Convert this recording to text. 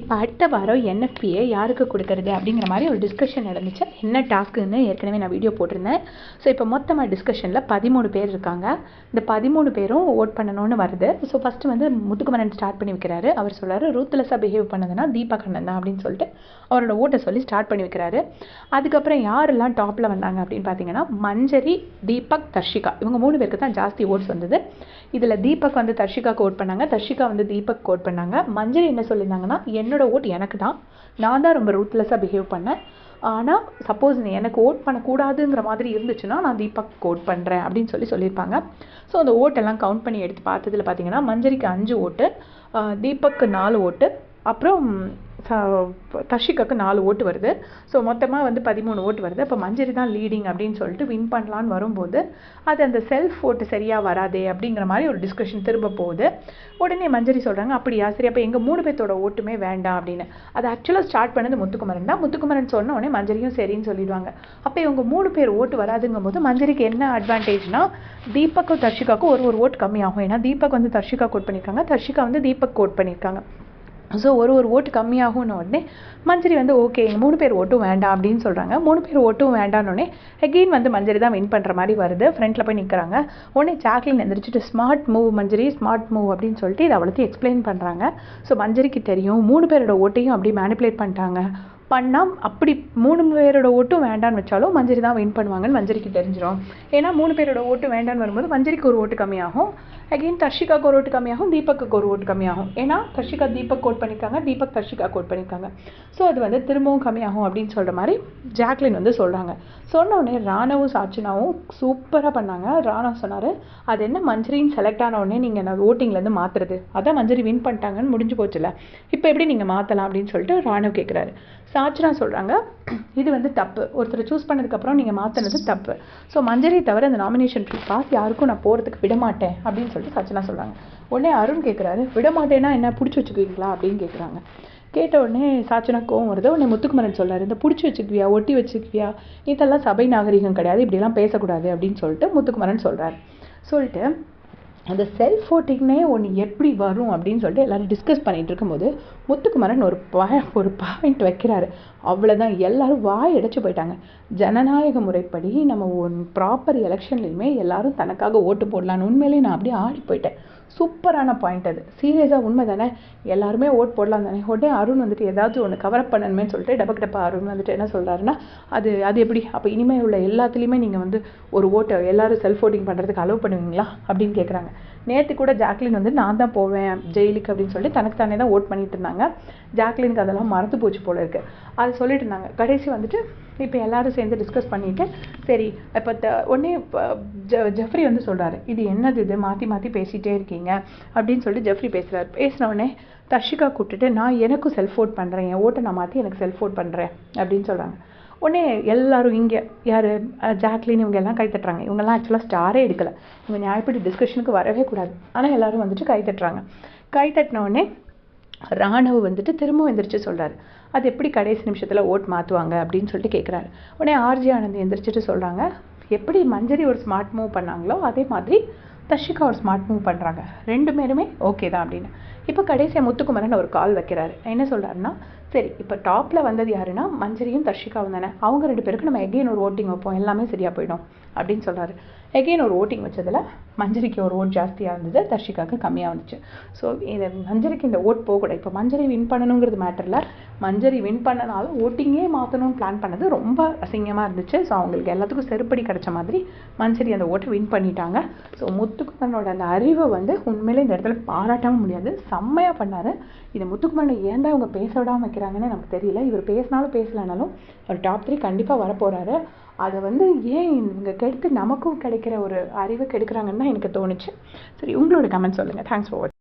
இப்போ அடுத்த வாரம் என்எஃபியை யாருக்கு கொடுக்கறது அப்படிங்கிற மாதிரி ஒரு டிஸ்கஷன் நடந்துச்சு. என்ன டாஸ்க்குன்னு ஏற்கனவே நான் வீடியோ போட்டிருந்தேன். ஸோ இப்போ மொத்தமாக டிஸ்கஷனில் பதிமூணு பேர் இருக்காங்க. இந்த பதிமூணு பேரும் ஓட் பண்ணணும்னு வருது. ஸோ ஃபஸ்ட்டு வந்து முத்துக்குமரன் ஸ்டார்ட் பண்ணி வைக்கிறாரு. அவர் சொல்கிறாரு ரூத்லெஸ்ஸாக பிஹேவ் பண்ணதுன்னா தீபா கண்ணன் தான் அப்படின்னு சொல்லிட்டு அவரோட ஓட்டை சொல்லி ஸ்டார்ட் பண்ணி வைக்கிறாரு. அதுக்கப்புறம் யாரெல்லாம் டாப்பில் வந்தாங்க அப்படின்னு பார்த்தீங்கன்னா மஞ்சரி தீபக் தர்ஷிகா. இவங்க மூணு பேருக்கு தான் ஜாஸ்தி ஓட்ஸ் வந்தது. இதில் தீபக் வந்து தர்ஷிகாவுக்கு ஓட் பண்ணாங்க. தர்ஷிகா வந்து தீபக் ஓட் பண்ணாங்க. மஞ்சரி என்ன சொல்லியிருந்தாங்கன்னா என்னோடய ஓட் எனக்கு தான். நான் தான் ரொம்ப ரூத்லெஸ்ஸாக பிஹேவ் பண்ணேன். ஆனால் சப்போஸ் எனக்கு ஓட் பண்ணக்கூடாதுங்கிற மாதிரி இருந்துச்சுன்னா நான் தீபக் ஓட் பண்ணுறேன் அப்படின்னு சொல்லி சொல்லியிருப்பாங்க. ஸோ அந்த ஓட்டெல்லாம் கவுண்ட் பண்ணி எடுத்து பார்த்ததில் பார்த்தீங்கன்னா மஞ்சரிக்கு அஞ்சு ஓட்டு தீபக்கு நாலு ஓட்டு அப்புறம் தர்ஷிகாவுக்கு நாலு ஓட்டு வருது. ஸோ மொத்தமாக வந்து பதிமூணு ஓட்டு வருது. அப்போ மஞ்சரி தான் லீடிங் அப்படின்னு சொல்லிட்டு வின் பண்ணலான்னு வரும்போது அது அந்த செல்ஃப் ஓட்டு சரியாக வராதே அப்படிங்கிற மாதிரி ஒரு டிஸ்கஷன் திரும்ப போகுது. உடனே மஞ்சரி சொல்கிறாங்க அப்படியா சரி அப்போ எங்கள் மூணு பேர்த்தோட ஓட்டுமே வேண்டாம் அப்படின்னு. அது ஆக்சுவலாக ஸ்டார்ட் பண்ணது முத்துக்குமரன் தான். முத்துக்குமரன் சொன்ன உடனே மஞ்சரியும் சரின்னு சொல்லிடுவாங்க. அப்போ இவங்க மூணு பேர் ஓட்டு வராதுங்கும் போது மஞ்சரிக்கு என்ன அட்வான்டேஜ்னா தீபக்கும் தர்ஷிகாக்கும் ஒரு ஒரு ஓட்டு கம்மியாகும். ஏன்னா தீபக் வந்து தர்ஷிகா கோட் பண்ணியிருக்காங்க தர்ஷிகா வந்து தீபக் கோட் பண்ணியிருக்காங்க ஸோ ஒரு ஒரு ஓட்டு கம்மியாகும்னு உடனே மஞ்சரி வந்து ஓகே எங்கள் மூணு பேர் ஓட்டும் வேண்டாம் அப்படின்னு சொல்கிறாங்க மூணு பேர் ஓட்டும் வேண்டான்னொடனே அகெயின் வந்து மஞ்சரி தான் வின் பண்ணுற மாதிரி வருது. ஃப்ரண்ட்டில் போய் நிற்கிறாங்க உடனே ஜாக்லின் எந்திரிச்சிட்டு smart move Manjari smart move அப்படின்னு சொல்லிட்டு இதை அவ்வளோத்தையும் எக்ஸ்பிளைன் பண்ணுறாங்க ஸோ மஞ்சரிக்கு தெரியும் மூணு பேரோட ஓட்டையும் அப்படி மேனிப்புலேட் பண்ணிட்டாங்க. பண்ணால் அப்படி மூணு பேரோட ஓட்டும் வேண்டான்னு வச்சாலும் மஞ்சரி தான் வின் பண்ணுவாங்கன்னு மஞ்சரிக்கு தெரிஞ்சிடும் ஏன்னா மூணு பேரோட ஓட்டு வேண்டான்னு வரும்போது மஞ்சரிக்கு ஒரு ஓட்டு கம்மியாகும். அகெயின் தர்ஷிகா ஒரு ஓட்டு கம்மியாகும் தீபக்கு ஒரு ஓட்டு கம்மியாகும் ஏன்னா தர்ஷிகா தீபக் கோட் பண்ணியிருக்காங்க தீபக் தர்ஷிகா கோட் பண்ணியிருக்காங்க ஸோ அது வந்து திரும்பவும் கம்மியாகும் அப்படின்னு சொல்கிற மாதிரி ஜாக்லின் வந்து சொல்கிறாங்க சொன்னோடனே ராணவும் சாட்சினாவும் சூப்பராக பண்ணாங்க. ராணா சொன்னார் அது என்ன மஞ்சரின்னு செலக்ட் ஆன உடனே நீங்கள் நான் ஓட்டிங்லேருந்து மாற்றுறது அதான் மஞ்சரி வின் பண்ணிட்டாங்கன்னு முடிஞ்சு போச்சுல இப்போ எப்படி நீங்கள் மாற்றலாம் அப்படின்னு சொல்லிட்டு ராணவ் கேட்குறாரு சாட்சினா சொல்கிறாங்க இது வந்து தப்பு. ஒருத்தர் சூஸ் பண்ணதுக்கப்புறம் நீங்கள் மாற்றினது தப்பு. ஸோ மஞ்சரி தவிர அந்த நாமினேஷன் பாஸ் யாருக்கும் நான் போகிறதுக்கு விட மாட்டேன் அப்படின்னு சொல்லிட்டு சச்சினா சொல்கிறாங்க உடனே அருண் கேட்குறாரு விட மாட்டேன்னா என்ன? பிடிச்சி வச்சுக்குவீங்களா? அப்படின்னு கேட்குறாங்க கேட்ட உடனே சாச்சனா கோவம் வருது. உடனே முத்துக்குமரன் சொல்கிறார் இந்த பிடிச்சி வச்சுக்குவியா? ஒட்டி வச்சுக்குவியா? இதெல்லாம் சபை நாகரிகம் கிடையாது. இப்படிலாம் பேசக்கூடாது. அப்படின்னு சொல்லிட்டு முத்துக்குமரன் சொல்கிறார் சொல்லிட்டு அந்த செல்ஃப் ஓட்டிங்னே ஒன்று எப்படி வரும் அப்படின்னு சொல்லிட்டு எல்லோரும் டிஸ்கஸ் பண்ணிகிட்டு இருக்கும்போது முத்துக்குமரன் ஒரு ப ஒரு பாயிண்ட் வைக்கிறாரு. அவ்வளோதான் எல்லோரும் வாய் அடைச்சி போயிட்டாங்க. ஜனநாயக முறைப்படி நம்ம ஒன் ப்ராப்பர் எலெக்ஷன்லையுமே எல்லோரும் தனக்காக ஓட்டு போடலான்னு உண்மையிலேயே நான் அப்படியே ஆடி போயிட்டேன். சூப்பரான பாயிண்ட் அது. சீரியஸாக உண்மை தானே? எல்லாருமே ஓட் போடலாம் தானே? உடனே அருண் வந்துட்டு ஏதாவது ஒன்று கவரப் பண்ணணுமே சொல்லிட்டு டபக் டப்பா அருண் வந்துட்டு என்ன சொல்கிறாருன்னா அது அது எப்படி? அப்போ இனிமேல் உள்ள எல்லாத்துலேயுமே நீங்கள் வந்து ஒரு ஓட்டை எல்லோரும் செல்ஃப் ஓட்டிங் பண்ணுறதுக்கு அலோவ் பண்ணுவீங்களா? அப்படின்னு கேட்குறாங்க நேற்று கூட ஜாக்லின் வந்து நான் தான் போவேன் ஜெயிலுக்கு அப்படின்னு சொல்லி தனக்கு தானே தான் ஓட் பண்ணிட்டு இருந்தாங்க. ஜாக்லினுக்கு அதெல்லாம் மறந்து போச்சு போல இருக்கு. அது சொல்லிட்டு இருந்தாங்க. கடைசி வந்துட்டு இப்போ எல்லாரும் சேர்ந்து டிஸ்கஸ் பண்ணிவிட்டு சரி இப்போ த உடனே ஜ ஜெஃப்ரி வந்து சொல்கிறாரு இது என்னது இது? மாற்றி மாற்றி பேசிகிட்டே இருக்கீங்க. அப்படின்னு சொல்லிட்டு ஜெஃப்ரி பேசுகிறார் பேசின உடனே தர்ஷிகா கூப்பிட்டுட்டு நான் எனக்கும் செல்ஃப் ஓட் பண்ணுறேன் என் ஓட்டை நான் மாற்றி எனக்கு செல்ஃப் ஓட் பண்ணுறேன் அப்படின்னு சொல்கிறாங்க உடனே எல்லாரும் இங்கே யார் ஜாக்லின் இவங்க எல்லாம் கை தட்டுறாங்க. இவங்கெல்லாம் ஆக்சுவலாக ஸ்டாரே எடுக்கலை. இவங்க நியாயப்படி டிஸ்கஷனுக்கு வரவே கூடாது. ஆனால் எல்லோரும் வந்துட்டு கை தட்டுறாங்க. கை தட்டின உடனே வந்துட்டு திரும்ப எந்திரிச்சு சொல்கிறாரு அது எப்படி கடைசி நிமிஷத்தில் ஓட் மாற்றுவாங்க அப்படின்னு சொல்லிட்டு கேட்குறாரு உடனே ஆர்ஜி ஆனந்த் எந்திரிச்சிட்டு சொல்கிறாங்க எப்படி மஞ்சரி ஒரு ஸ்மார்ட் மூவ் பண்ணாங்களோ அதே மாதிரி தர்ஷிகா ஒரு ஸ்மார்ட் மூவ் பண்ணுறாங்க ரெண்டு பேருமே ஓகே தான் அப்படின்னு. இப்போ கடைசியாக முத்துக்குமரன் ஒரு கால் வைக்கிறாரு. என்ன சொல்கிறாருன்னா சரி இப்போ டாப்பில் வந்தது யாருன்னா மஞ்சரியும் தர்ஷிகாவும் தானே. அவங்க ரெண்டு பேருக்கு நம்ம எகெயின் ஒரு ஓட்டிங் வைப்போம். எல்லாமே சரியாக போயிடும் அப்படின்னு சொல்கிறாரு எகெயின் ஒரு ஓட்டிங் வச்சதில் மஞ்சரிக்கு ஒரு ஓட் ஜாஸ்தியாக இருந்தது தர்ஷிகாவுக்கு கம்மியாக வந்துச்சு. ஸோ இதை மஞ்சரிக்கு இந்த ஓட் போகக்கூடாது. இப்போ மஞ்சரி வின் பண்ணணுங்கிறது மேட்டரில் மஞ்சரி வின் பண்ணனாலும் ஓட்டிங்கே மாற்றணும்னு பிளான் பண்ணது ரொம்ப அசிங்கமாக இருந்துச்சு. ஸோ அவங்களுக்கு எல்லாத்துக்கும் செருப்படி கிடச்ச மாதிரி மஞ்சரி அந்த ஓட்டை வின் பண்ணிட்டாங்க. ஸோ முத்துக்குமரனோட அந்த அறிவை வந்து உண்மையிலே இந்த இடத்துல பாராட்டவும் முடியாது. செம்மையாக பண்ணார். இந்த முத்துக்குமரனை ஏன் தான் இவங்க பேச விடாமல் வைக்கிறாங்கன்னு நமக்கு தெரியல. இவர் பேசினாலும் பேசலைனாலும் ஒரு டாப் த்ரீ கண்டிப்பாக வரப்போகிறாரு அதை வந்து ஏன் இவங்க கெடுத்து நமக்கும் கிடைக்கிற ஒரு அறிவை கெடுக்கிறாங்கன்னு தான் எனக்கு தோணுச்சு. சரி உங்களோட கமெண்ட் சொல்லுங்கள் தேங்க்ஸ் ஃபார் வாட்சிங்